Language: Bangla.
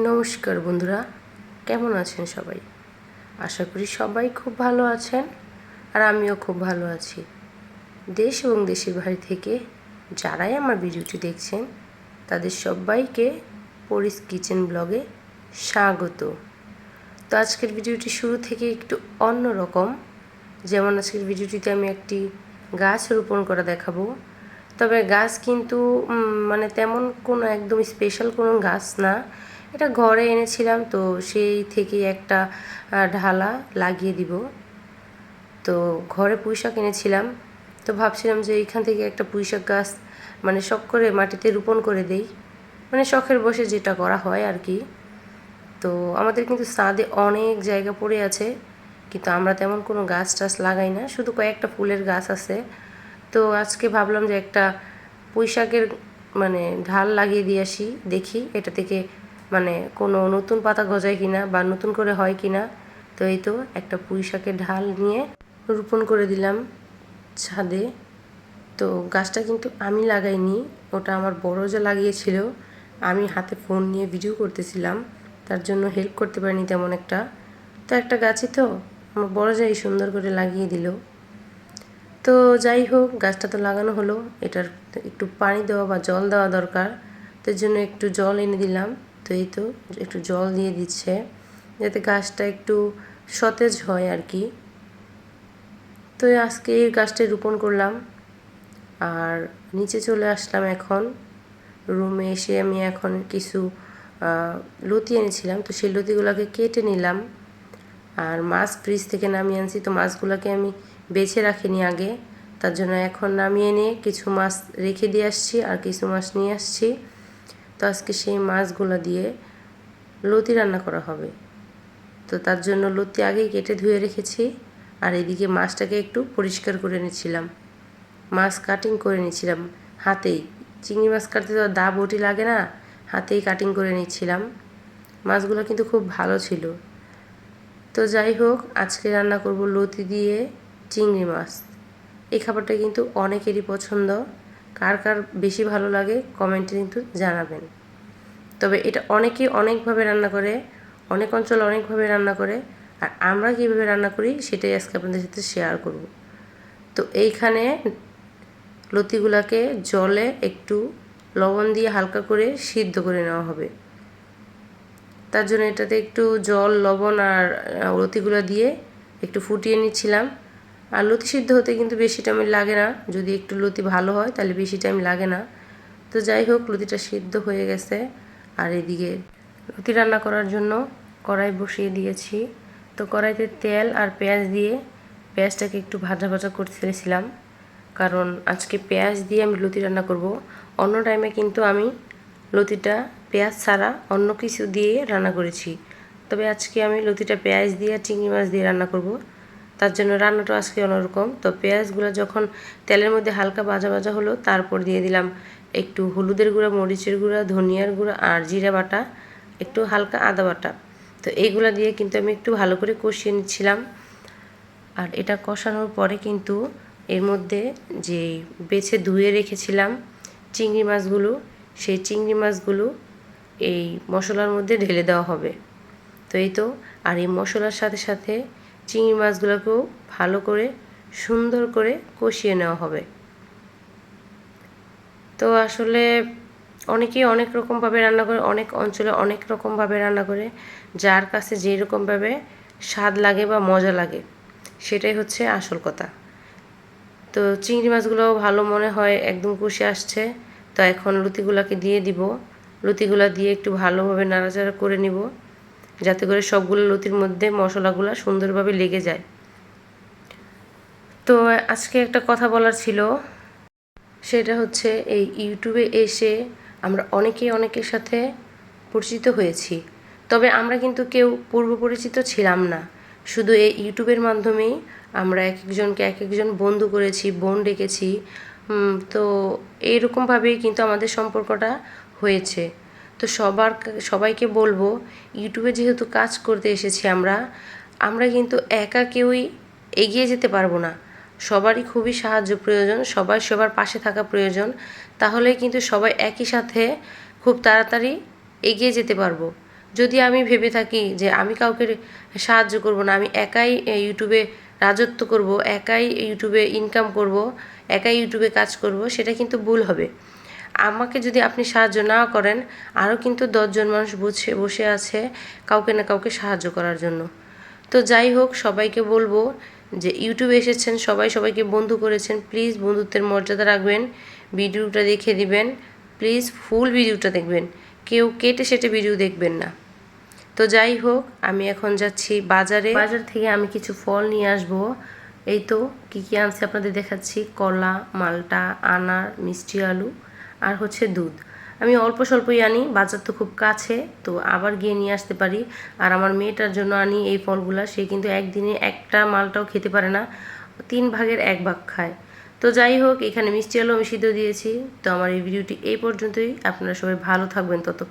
নমস্কার বন্ধুরা, কেমন আছেন সবাই? আশা করি সবাই খুব ভালো আছেন আর আমিও খুব ভালো আছি। দেশ এবং দেশের বাইরে থেকে যারাই আমার ভিডিওটি দেখছেন, তাদের সবাইকে পরিস কিচেন ব্লগে স্বাগত। তো আজকের ভিডিওটি শুরু থেকে একটু অন্য রকম। যেমন আজকের ভিডিওটিতে আমি একটি গাছ রোপণ করা দেখাবো। তবে গাছ কিন্তু মানে তেমন কোনো একদম স্পেশাল কোনো গাছ না। এটা ঘরে এনেছিলাম, তো সেই থেকে একটা ঢালা লাগিয়ে দিব। তো ঘরে পুঁইশাক এনেছিলাম, তো ভাবছিলাম যে এইখান থেকে একটা পুঁইশাক গাছ মানে শখ করে মাটিতে রোপণ করে দেই। মানে শখের বসে যেটা করা হয় আর কি। তো আমাদের কিন্তু ছাদে অনেক জায়গা পড়ে আছে, কিন্তু আমরা তেমন কোনো গাছ টাছ লাগাই না, শুধু কয়েকটা ফুলের গাছ আছে। তো আজকে ভাবলাম যে একটা পুঁইশাকের মানে ঢাল লাগিয়ে দিয়ে আসি, দেখি এটা থেকে মানে কোনো নতুন পাতা গজায় কিনা বা নতুন করে হয় কিনা, তো এই তো একটা পুঁইশাকের ঢাল নিয়ে রোপণ করে দিলাম ছাদে। তো গাছটা কিন্তু আমি লাগাইনি, ওটা আমার বড় যে লাগিয়েছিল, আমি হাতে ফোন নিয়ে ভিডিও করতেছিলাম, তার জন্য হেল্প করতে পারিনি তেমন একটা। তো একটা গাছই তো, আমার বড় যাই সুন্দর করে লাগিয়ে দিল। তো যাই হোক, গাছটা তো লাগানো হলো, এটার একটু পানি দেওয়া বা জল দেওয়া দরকার তো এর জন্য একটু জল এনে দিলাম। এই তো একটু জল দিয়ে দিচ্ছে, যাতে গাছটা একটু সতেজ হয় আর কি। তো আজকে এই গাছটাই রোপণ করলাম। আর নিচে চলে আসলাম এখন। রুমে এসে আমি এখন কিছু লতি এনেছিলাম। তো সেই লতিগুলোকে কেটে নিলাম। আর মাছ ফ্রিজ থেকে নামিয়ে আনছি। তো মাছগুলোকে আমি বেছে রাখিনি আগে। তার জন্য এখন নামিয়ে নিয়ে কিছু মাছ রেখে দিয়ে আসছি আর কিছু মাছ নিয়ে আসছি। তো আজকে সেই মাছগুলো দিয়ে লতি রান্না করা হবে। তো তার জন্য লতি আগেই কেটে ধুয়ে রেখেছি আর এদিকে মাছটাকে একটু পরিষ্কার করে নিয়েছিলাম মাছ কাটিং করে নিয়েছিলাম হাতেই। চিংড়ি মাছ কাটতে তো দা বটি লাগে না, হাতেই কাটিং করে নিয়েছিলাম মাছগুলো কিন্তু খুব ভালো ছিল। তো যাই হোক, আজকে রান্না করব লতি দিয়ে চিংড়ি মাছ। এই খাবারটা কিন্তু অনেকেরই পছন্দ। কার কার বেশি ভালো লাগে কমেন্টে কিন্তু জানাবেন। তবে এটা অনেকে অনেকভাবে রান্না করে, অনেক অঞ্চল অনেকভাবে রান্না করে, আর আমরা কীভাবে রান্না করি সেটাই আজকে আপনাদের সাথে শেয়ার করব। তো এইখানে লতিগুলাকে জলে একটু লবণ দিয়ে হালকা করে সিদ্ধ করে নেওয়া হবে। তার জন্য এটাতে একটু জল, লবণ আর লতিগুলো দিয়ে একটু ফুটিয়ে নিচ্ছিলাম। আর লতি সিদ্ধ হতে কিন্তু বেশি টাইম লাগে না। যদি একটু লতি ভালো হয়, তাহলে বেশি টাইম লাগে না। তো যাই হোক, লতিটা সিদ্ধ হয়ে গেছে। আর এদিকে লতি রান্না করার জন্য কড়াই বসিয়ে দিয়েছি। তো কড়াইতে তেল আর পেঁয়াজ দিয়ে পেঁয়াজটাকে একটু ভাজা ভাজা করতেছিলাম কারণ আজকে পেঁয়াজ দিয়ে আমি লতি রান্না করব। অন্য টাইমে কিন্তু আমি লতিটা পেঁয়াজ ছাড়া অন্য কিছু দিয়ে রান্না করেছি। তবে আজকে আমি লতিটা পেঁয়াজ দিয়ে চিংড়ি মাছ দিয়ে রান্না করব। তার জন্য রান্নাটা আজকে অন্যরকম। তো পেঁয়াজগুলো যখন তেলের মধ্যে হালকা ভাজা ভাজা হলো, তারপর দিয়ে দিলাম একটু হলুদের গুঁড়া, মরিচের গুঁড়া, ধনিয়ার গুঁড়া আর জিরা বাটা, একটু হালকা আদা বাটা। তো এইগুলো দিয়ে কিন্তু আমি একটু ভালো করে কষিয়ে নিচ্ছিলাম। আর এটা কষানোর পরে কিন্তু এর মধ্যে যে বেছে ধুয়ে রেখেছিলাম চিংড়ি মাছগুলো, সেই চিংড়ি মাছগুলো এই মশলার মধ্যে ঢেলে দেওয়া হবে। তো এই তো, আর এই মশলার সাথে সাথে চিংড়ি মাছগুলোকেও ভালো করে সুন্দর করে কষিয়ে নেওয়া হবে। তো আসলে অনেকেই অনেক রকমভাবে রান্না করে, অনেক অঞ্চলে অনেক রকমভাবে রান্না করে, যার কাছে যেই রকমভাবে স্বাদ লাগে বা মজা লাগে, সেটাই হচ্ছে আসল কথা। তো চিংড়ি মাছগুলোও ভালো মনে হয়, একদম কষে আসছে। তো এখন লুতিগুলোকে দিয়ে দিব। লুতিগুলো দিয়ে একটু ভালোভাবে নাড়াচাড়া করে নিব। যাতে করে সবগুলো লতির মধ্যে মশলাগুলো সুন্দরভাবে লেগে যায়। তো আজকে একটা কথা বলার ছিল, সেটা হচ্ছে এই ইউটিউবে এসে আমরা অনেকেই অনেকের সাথে পরিচিত হয়েছি। তবে আমরা কিন্তু কেউ পূর্ব পরিচিত ছিলাম না। শুধু এই ইউটিউবের মাধ্যমেই আমরা এক একজনকে এক একজন বন্ধু করেছি, বোন ডেকেছি। তো এইরকমভাবেই কিন্তু আমাদের সম্পর্কটা হয়েছে। তো সবার সবাইকে বলব, ইউটিউবে যেহেতু কাজ করতে এসেছি আমরা আমরা কিন্তু একা কেউই এগিয়ে যেতে পারব না। সবারই খুবই সাহায্য প্রয়োজন, সবাই সবার পাশে থাকা প্রয়োজন, তাহলে কিন্তু সবাই একই সাথে খুব তাড়াতাড়ি এগিয়ে যেতে পারব। যদি আমি ভেবে থাকি যে আমি কাউকে সাহায্য করব না, আমি একাই ইউটিউবে রাজত্ব করব, একাই ইউটিউবে ইনকাম করব, একাই ইউটিউবে কাজ করব, সেটা কিন্তু ভুল হবে। আমাকে যদি আপনি সাহায্য না করেন, আরও কিন্তু দশজন মানুষ বসে বসে আছে কাউকে না কাউকে সাহায্য করার জন্য। তো যাই হোক, সবাইকে বলব যে ইউটিউবে এসেছেন, সবাই সবাইকে বন্ধু করেছেন, প্লিজ বন্ধুত্বের মর্যাদা রাখবেন, ভিডিওটা দেখে দিবেন, প্লিজ ফুল ভিডিওটা দেখবেন, কেউ কেটে সেটে ভিডিও দেখবেন না। তো যাই হোক, আমি এখন যাচ্ছি বাজারে। বাজার থেকে আমি কিছু ফল নিয়ে আসব। এই তো, কী কী আনছি আপনাদের দেখাচ্ছি? কলা, মালটা, আনার, মিষ্টি, আলু। আর হচ্ছে দুধ। আমি অল্প স্বল্পই আনি, বাজার তো খুব কাছে, তো আবার গিয়ে নিয়ে আসতে পারি। আর আমার মেয়েটার জন্য আনি এই ফলগুলা, সে কিন্তু একদিনে একটা মালটাও খেতে পারে না, তিন ভাগের এক ভাগ খায়। তো যাই হোক, এখানে মিষ্টি আলু আমি সিদ্ধ দিয়েছি। তো আমার এই ভিডিওটি এই পর্যন্তই। আপনারা সবাই ভালো থাকবেন তত